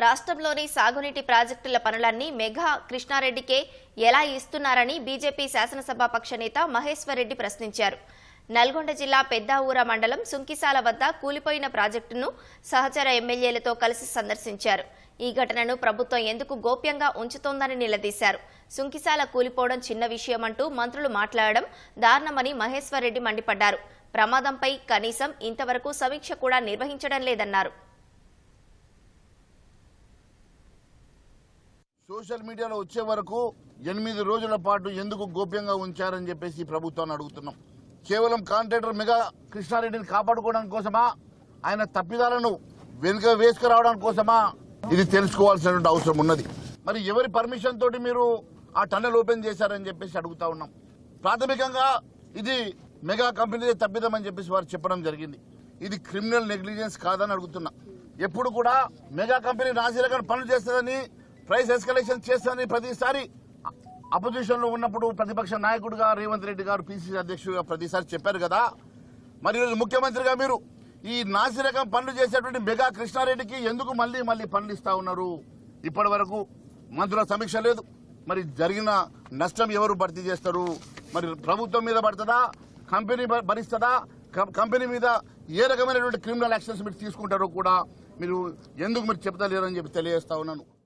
రాష్ట్రంలోని సాగునీటి ప్రాజెక్టుల పనులన్నీ మెగా కృష్ణారెడ్డికే ఎలా ఇస్తున్నారని బీజేపీ శాసనసభాపక్ష నేత మహేశ్వరరెడ్డి ప్రశ్నించారు. నల్గొండ జిల్లా పెద్దావూర మండలం సుంకిసాల వద్ద కూలిపోయిన ప్రాజెక్టును సహచర ఎమ్మెల్యేలతో కలిసి సందర్శించారు. ఈ ఘటనను ప్రభుత్వం ఎందుకు గోప్యంగా ఉంచుతోందని నిలదీశారు. సుంకిసాల కూలిపోవడం చిన్న విషయమంటూ మంత్రులు మాట్లాడడం దారుణమని మహేశ్వరరెడ్డి మండిపడ్డారు. ప్రమాదంపై కనీసం ఇంతవరకు సమీక్ష కూడా నిర్వహించడం లేదన్నారు. సోషల్ మీడియాలో వచ్చే వరకు ఎనిమిది రోజుల పాటు ఎందుకు గోప్యంగా ఉంచారని చెప్పేసి ప్రభుత్వాన్ని అడుగుతున్నాం. కేవలం కాంట్రాక్టర్ మెగా కృష్ణారెడ్డిని కాపాడుకోవడం కోసమా? ఆయన తప్పిదాలను వెనుక వేసుకురావడం కోసమా? ఇది తెలుసుకోవాల్సినటువంటి అవసరం ఉన్నది. మరి ఎవరి పర్మిషన్ తోటి మీరు ఆ టన్నెల్ ఓపెన్ చేశారని చెప్పేసి అడుగుతా ఉన్నాం. ప్రాథమికంగా ఇది మెగా కంపెనీ తప్పిదమని చెప్పేసి వారు చెప్పడం జరిగింది. ఇది క్రిమినల్ నెగ్లిజెన్స్ కాదని అడుగుతున్నా. ఎప్పుడు కూడా మెగా కంపెనీ నాసిరకం పనులు చేస్తుందని ప్రైస్ ఎస్కలేషన్ చేస్తానని ప్రతిసారి అపోజిషన్లో ఉన్నప్పుడు ప్రతిపక్ష నాయకుడిగా రేవంత్ రెడ్డి గారు పిసిసి అధ్యక్షుడిగా ప్రతిసారి చెప్పారు కదా. మరి ఈరోజు ముఖ్యమంత్రిగా మీరు ఈ నాసిరకం పనులు చేసేటువంటి మెగా కృష్ణారెడ్డికి ఎందుకు మళ్ళీ మళ్ళీ పనులు ఇస్తా ఉన్నారు? ఇప్పటి వరకు మంత్రుల సమీక్ష లేదు. మరి జరిగిన నష్టం ఎవరు భర్తీ చేస్తారు? మరి ప్రభుత్వం మీద పడుతుందా? కంపెనీ భ- భరిస్తుందా? కంపెనీ మీద ఏ రకమైనటువంటి క్రిమినల్ యాక్షన్స్ మీరు తీసుకుంటారో కూడా మీరు ఎందుకు మీరు చెప్తా లేరని చెప్పి తెలియజేస్తా ఉన్నాను.